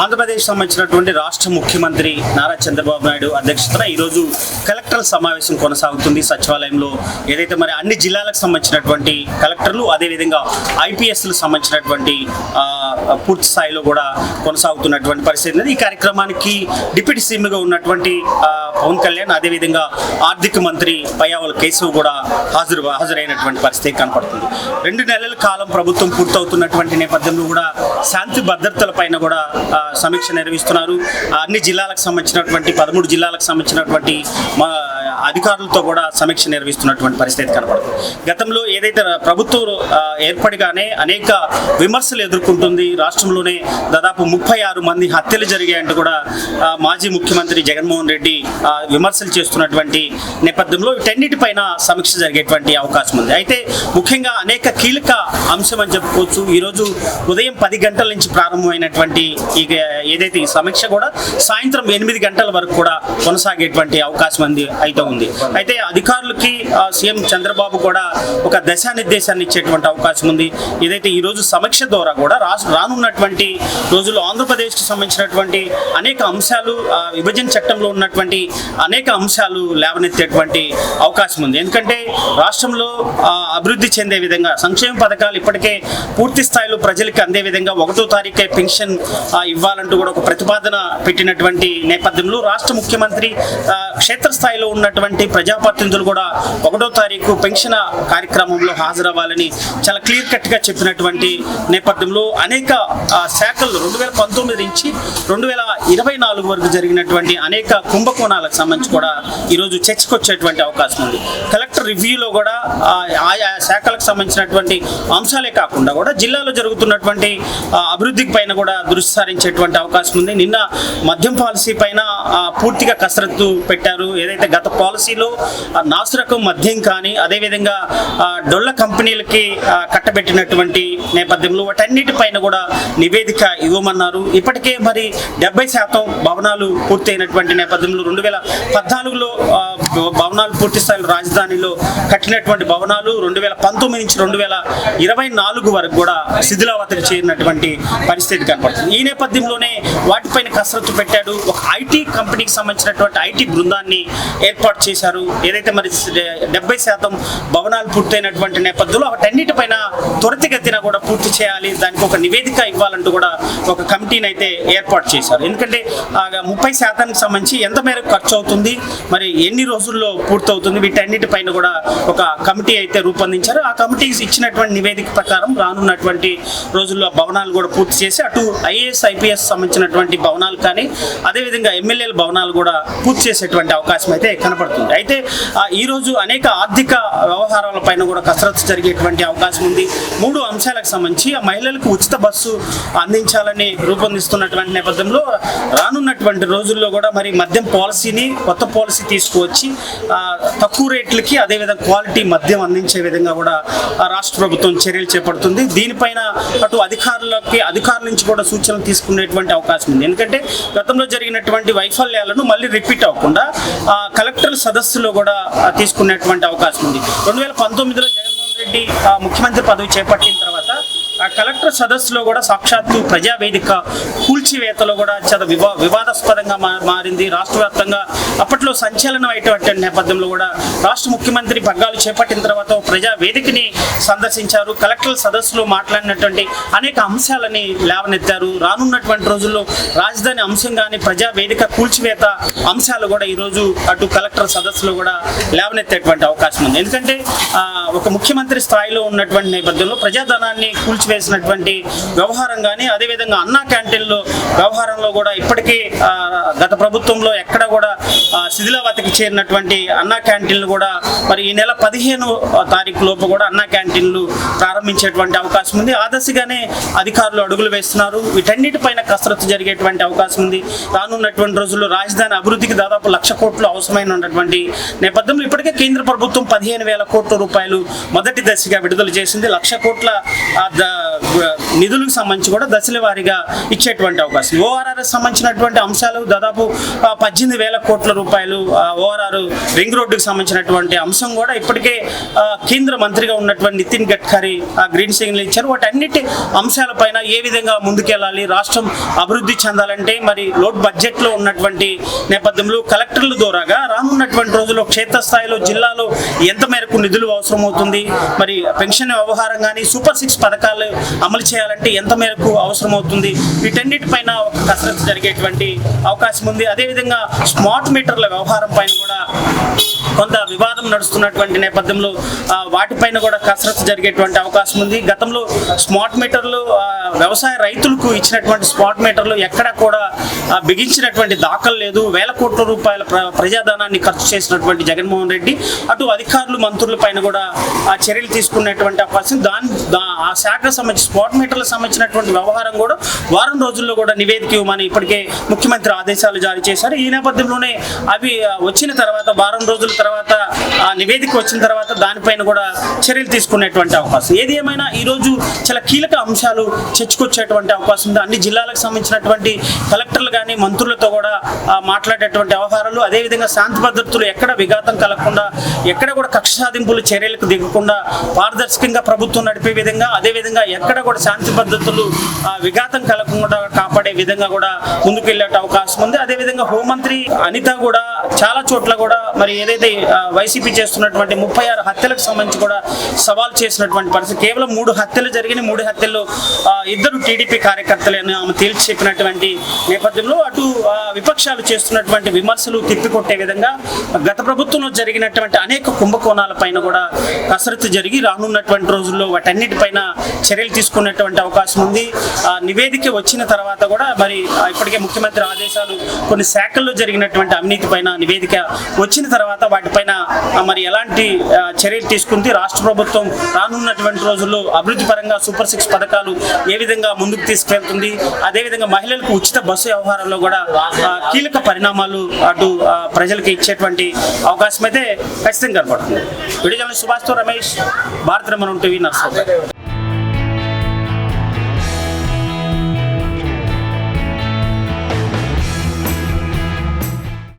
ఆంధ్రప్రదేశ్ సంబంధించినటువంటి రాష్ట్ర ముఖ్యమంత్రి నారా చంద్రబాబు నాయుడు అధ్యక్షతన ఈరోజు కలెక్టర్ల సమావేశం కొనసాగుతుంది సచివాలయంలో ఏదైతే మరి అన్ని జిల్లాలకు సంబంధించినటువంటి కలెక్టర్లు అదేవిధంగా ఐపీఎస్లకు సంబంధించినటువంటి పూర్తి స్థాయిలో కూడా కొనసాగుతున్నటువంటి పరిస్థితి ఉంది. ఈ కార్యక్రమానికి డిప్యూటీ సీఎంగా ఉన్నటువంటి పవన్ కళ్యాణ్ అదేవిధంగా ఆర్థిక మంత్రి పయ్యావల కేశవ్ కూడా హాజరు హాజరైనటువంటి పరిస్థితి కనపడుతుంది రెండు నెలల కాలం ప్రభుత్వం పూర్తవుతున్నటువంటి నేపథ్యంలో కూడా శాంతి భద్రతల పైన కూడా సమీక్ష నిర్వహిస్తున్నారు. అన్ని జిల్లాలకు సంబంధించినటువంటి పదమూడు జిల్లాలకు సంబంధించినటువంటి మా అధికారులతో కూడా సమీక్ష నిర్వహిస్తున్నటువంటి పరిస్థితి కనబడుతుంది. గతంలో ఏదైతే ప్రభుత్వం ఏర్పడిగానే అనేక విమర్శలు ఎదుర్కొంటుంది. రాష్ట్రంలోనే దాదాపు ముప్పై ఆరు మంది హత్యలు జరిగాయంటూ కూడా మాజీ ముఖ్యమంత్రి జగన్మోహన్ రెడ్డి విమర్శలు చేస్తున్నటువంటి నేపథ్యంలో వీటన్నిటిపైన సమీక్ష జరిగేటువంటి అవకాశం ఉంది. అయితే ముఖ్యంగా అనేక కీలక అంశం అని చెప్పుకోవచ్చు. ఈరోజు ఉదయం పది గంటల నుంచి ప్రారంభమైనటువంటి ఈ ఏదైతే ఈ సమీక్ష కూడా సాయంత్రం ఎనిమిది గంటల వరకు కూడా కొనసాగేటువంటి అవకాశం ఉంది అయితే ఉంది. అయితే అధికారులకి సీఎం చంద్రబాబు కూడా ఒక దశానిర్దేశాన్ని ఇచ్చేటువంటి అవకాశం ఉంది. ఏదైతే ఈ రోజు సమీక్ష ద్వారా కూడా రా రానున్నటువంటి రోజుల్లో ఆంధ్రప్రదేశ్కి సంబంధించినటువంటి అనేక అంశాలు విభజన చట్టంలో ఉన్నటువంటి అనేక అంశాలు లేవనెత్తేటువంటి అవకాశం ఉంది. ఎందుకంటే రాష్ట్రంలో అభివృద్ధి చెందే విధంగా సంక్షేమ పథకాలు ఇప్పటికే పూర్తి స్థాయిలో ప్రజలకు అందే విధంగా ఒకటో తారీఖే పెన్షన్ ఇవ్వాలంటూ కూడా ఒక ప్రతిపాదన పెట్టినటువంటి నేపథ్యంలో రాష్ట్ర ముఖ్యమంత్రి క్షేత్రస్థాయిలో ఉన్నటువంటి ప్రజాప్రతినిధులు కూడా ఒకటో తారీఖు పెన్షన్ కార్యక్రమంలో హాజరవ్వాలని చాలా క్లియర్ కట్గా చెప్పినటువంటి నేపథ్యంలో అనేక శాఖలు రెండు వేల పంతొమ్మిది నుంచి రెండు వేల ఇరవై నాలుగు వరకు జరిగినటువంటి అనేక కుంభకోణాలకు సంబంధించి కూడా ఈరోజు చర్చకు వచ్చేటువంటి అవకాశం ఉంది. కలెక్టర్ రివ్యూలో కూడా ఆయా శాఖలకు సంబంధించినటువంటి అంశాలే కాకుండా కూడా జిల్లాలో జరుగుతున్నటువంటి అభివృద్ధికి పైన కూడా దృష్టి సారించేటువంటి అవకాశం ఉంది. నిన్న మద్యం పాలసీ పైన పూర్తిగా కసరత్తు పెట్టారు. ఏదైతే గత పాలసీలో నాసురకం మద్యం కానీ అదేవిధంగా ఆ, డొల్ల కంపెనీలకి కట్టబెట్టినటువంటి నేపథ్యంలో వాటన్నిటిపైన కూడా నివేదిక ఇవ్వమన్నారు. ఇప్పటికే మరి డెబ్బై శాతం భవనాలు పూర్తయినటువంటి నేపథ్యంలో రెండు వేల పద్నాలుగులో భవనాలు పూర్తి స్థాయిలో రాజధానిలో కట్టినటువంటి భవనాలు రెండు వేల పంతొమ్మిది నుంచి రెండు వేల ఇరవై నాలుగు వరకు కూడా శిథిలావతకి చేరినటువంటి పరిస్థితి కనపడుతుంది. ఈ నేపథ్యంలోనే వాటిపైన కసరత్తు పెట్టాడు. ఒక ఐటీ కంపెనీకి సంబంధించినటువంటి ఐటీ బృందాన్ని ఏర్పాటు చేశారు. ఏదైతే మరి డెబ్బై శాతం భవనాలు పూర్తయినటువంటి నేపథ్యంలో వాటన్నిటిపైన త్వరితగతిన కూడా పూర్తి చేయాలి. దానికి ఒక నివేదిక ఇవ్వాలంటూ కూడా ఒక కమిటీని అయితే ఏర్పాటు చేశారు. ఎందుకంటే ఆ, ముప్పై శాతానికి సంబంధించి ఎంత మేరకు ఖర్చు అవుతుంది మరి ఎన్ని రోజుల్లో పూర్తవుతుంది వీటన్నిటిపైన కూడా ఒక కమిటీ అయితే రూపొందించారు. ఆ కమిటీ ఇచ్చినటువంటి నివేదిక ప్రకారం రానున్నటువంటి రోజుల్లో భవనాలు కూడా పూర్తి చేసి అటు ఐఏఎస్ ఐపీఎస్ సంబంధించినటువంటి భవనాలు కానీ అదేవిధంగా ఎమ్మెల్యేల భవనాలు కూడా పూర్తి చేసేటువంటి అవకాశం అయితే కనపడుతుంది. అయితే ఈరోజు అనేక ఆర్థిక వ్యవహారాల పైన కూడా కసరత్తు జరిగేటువంటి అవకాశం ఉంది. మూడు అంశాలకు సంబంధించి ఆ మహిళలకు ఉచిత బస్సు అందించాలని రూపొందిస్తున్నటువంటి నేపథ్యంలో రానున్నటువంటి రోజుల్లో కూడా మరి మద్యం పాలసీని కొత్త పాలసీ తీసుకువచ్చి తక్కువ రేట్లకి అదేవిధంగా క్వాలిటీ మద్యం అందించే విధంగా కూడా రాష్ట్ర ప్రభుత్వం చర్యలు చేపడుతుంది. దీనిపైన అటు అధికారులకి అధికారుల నుంచి కూడా సూచనలు తీసుకునేటువంటి అవకాశం ఉంది. ఎందుకంటే గతంలో జరిగినటువంటి వైఫల్యాలను మళ్ళీ రిపీట్ అవ్వకుండా కలెక్టర్ సదస్సులో కూడా తీసుకునేటువంటి అవకాశం ఉంది. రెండు వేల పంతొమ్మిదిలో జగన్మోహన్ రెడ్డి ముఖ్యమంత్రి పదవి చేపట్టిన తర్వాత ఆ కలెక్టర్ సదస్సులో కూడా సాక్షాత్తు ప్రజావేదిక కూల్చివేతలో కూడా చాలా వివా వివాదాస్పదంగా మారింది. రాష్ట్ర వ్యాప్తంగా అప్పట్లో సంచలనం అయినటువంటి నేపథ్యంలో కూడా రాష్ట్ర ముఖ్యమంత్రి పగ్గాలు చేపట్టిన తర్వాత ప్రజావేదికని ప్రజా వేదికని సందర్శించారు. కలెక్టర్ సదస్సులో మాట్లాడినటువంటి అనేక అంశాలని లేవనెత్తారు. రానున్నటువంటి రోజుల్లో రాజధాని అంశం కానీ ప్రజా వేదిక కూల్చివేత అంశాలు కూడా ఈరోజు అటు కలెక్టర్ సదస్సులో కూడా లేవనెత్తేటువంటి అవకాశం ఉంది. ఎందుకంటే ఒక ముఖ్యమంత్రి స్థాయిలో ఉన్నటువంటి నేపథ్యంలో ప్రజాధనాన్ని కూల్చి కూల్చివేసినటువంటి వ్యవహారం కానీ అదేవిధంగా అన్నా క్యాంటీన్లో వ్యవహారంలో కూడా ఇప్పటికీ గత ప్రభుత్వంలో ఎక్కడ కూడా శిథిలావతికి చేరినటువంటి అన్నా క్యాంటీన్లు కూడా మరి ఈ నెల పదిహేను తారీఖు లోపు కూడా అన్నా క్యాంటీన్లు ప్రారంభించేటువంటి అవకాశం ఉంది. ఆ దశగానే అధికారులు అడుగులు వేస్తున్నారు. వీటన్నిటిపైన కసరత్తు జరిగేటువంటి అవకాశం ఉంది. రానున్నటువంటి రోజుల్లో రాజధాని అభివృద్ధికి దాదాపు లక్ష కోట్లు అవసరమైన ఉన్నటువంటి నేపథ్యంలో ఇప్పటికే కేంద్ర ప్రభుత్వం పదిహేను వేల కోట్ల రూపాయలు మొదటి దశగా విడుదల చేసింది. లక్ష కోట్ల నిధులకు సంబంధించి కూడా దశల వారీగా ఇచ్చేటువంటి అవకాశం. ఓఆర్ఆర్ సంబంధించినటువంటి అంశాలు దాదాపు పద్దెనిమిది వేల కోట్ల రూపాయలు ఓఆర్ఆర్ రింగ్ రోడ్డుకు సంబంధించినటువంటి అంశం కూడా ఇప్పటికే కేంద్ర మంత్రిగా ఉన్నటువంటి నితిన్ గడ్కరీ ఆ గ్రీన్ సిగ్నల్ ఇచ్చారు. వాటన్నిటి అంశాలపైన ఏ విధంగా ముందుకెళ్ళాలి రాష్ట్రం అభివృద్ధి చెందాలంటే మరి లోడ్ బడ్జెట్లో ఉన్నటువంటి నేపథ్యంలో కలెక్టర్ల ద్వారాగా రానున్నటువంటి రోజుల్లో క్షేత్రస్థాయిలో జిల్లాలో ఎంత మేరకు నిధులు అవసరమవుతుంది? మరి పెన్షన్ వ్యవహారం కానీ సూపర్ సిక్స్ పథకాలు అమలు చేయాలంటే ఎంత మేరకు అవసరం అవుతుంది వీటన్నిటిపైన ఒక కసరత్తు జరిగేటువంటి అవకాశం ఉంది. అదేవిధంగా స్మార్ట్ మీటర్ల వ్యవహారం పైన కూడా కొంత వివాదం నడుస్తున్నటువంటి నేపథ్యంలో వాటిపైన కూడా కసరత్తు జరిగేటువంటి అవకాశం ఉంది. గతంలో స్మార్ట్ మీటర్లు వ్యవసాయ రైతులకు ఇచ్చినటువంటి స్మార్ట్ మీటర్లు ఎక్కడ కూడా బిగించినటువంటి దాఖలు లేదు. వేల కోట్ల రూపాయల ప్ర- ప్రజాధనాన్ని ఖర్చు చేసినటువంటి జగన్మోహన్ రెడ్డి అటు అధికారులు మంత్రుల పైన కూడా ఆ చర్యలు తీసుకున్నటువంటి అవకాశం దాని ఆ శాఖకు సంబంధించి స్పాట్ మీటర్లకు సంబంధించినటువంటి వ్యవహారం కూడా వారం రోజుల్లో కూడా నివేదిక ఇవ్వమని ఇప్పటికే ముఖ్యమంత్రి ఆదేశాలు జారీ చేశారు. ఈ నేపథ్యంలోనే అవి వచ్చిన తర్వాత వారం రోజుల తర్వాత తర్వాత ఆ నివేదిక వచ్చిన తర్వాత దానిపైన కూడా చర్యలు తీసుకునేటువంటి అవకాశం. ఏది ఏమైనా ఈరోజు చాలా కీలక అంశాలు చర్చకొచ్చేటువంటి అవకాశం ఉంది. అన్ని జిల్లాలకు సంబంధించినటువంటి కలెక్టర్లు కానీ మంత్రులతో కూడా మాట్లాడేటువంటి వ్యవహారాలు అదేవిధంగా శాంతి భద్రతలు ఎక్కడ విఘాతం కలగకుండా ఎక్కడ కూడా కక్ష సాధింపులు చర్యలకు దిగకుండా పారదర్శకంగా ప్రభుత్వం నడిపే విధంగా అదేవిధంగా ఎక్కడ కూడా శాంతి భద్రతలు ఆ, విఘాతం కలగకుండా కాపాడే విధంగా కూడా ముందుకు వెళ్ళే అవకాశం ఉంది. అదేవిధంగా హోంమంత్రి అనిత కూడా చాలా చోట్ల కూడా మరి ఏదైతే వైసీపీ చేస్తున్నటువంటి ముప్పై ఆరు హత్యలకు సంబంధించి కూడా సవాల్ చేసినటువంటి పరిస్థితి. కేవలం మూడు హత్యలు జరిగిన మూడు హత్యల్లో ఇద్దరు టీడీపీ కార్యకర్తలని ఆమె తేల్చి చెప్పినటువంటి నేపథ్యంలో అటు విపక్షాలు చేస్తున్నటువంటి విమర్శలు తిప్పికొట్టే విధంగా గత ప్రభుత్వంలో జరిగినటువంటి అనేక కుంభకోణాల పైన కూడా కసరత్తు జరిగి రానున్నటువంటి రోజుల్లో వాటన్నిటిపైన చర్యలు తీసుకున్నటువంటి అవకాశం ఉంది. ఆ, నివేదిక వచ్చిన తర్వాత కూడా మరి ఇప్పటికే ముఖ్యమంత్రి ఆదేశాలు కొన్ని శాఖల్లో జరిగినటువంటి అవినీతి పైన నివేదిక వచ్చిన తర్వాత వాటి పైన మరి ఎలాంటి చర్యలు తీసుకుంది రాష్ట్ర ప్రభుత్వం రానున్నటువంటి రోజుల్లో అభివృద్ధి పరంగా సూపర్ సిక్స్ పథకాలు ఏ విధంగా ముందుకు తీసుకెళ్తుంది? అదేవిధంగా మహిళలకు ఉచిత బస్సు వ్యవహారంలో కూడా కీలక పరిణామాలు అటు ప్రజలకు ఇచ్చేటువంటి అవకాశం అయితే ఖచ్చితంగా కనపడుతుంది వీడియో సుభాష్తో రమేష్ భారత రమణ టీవీ నర్సరావు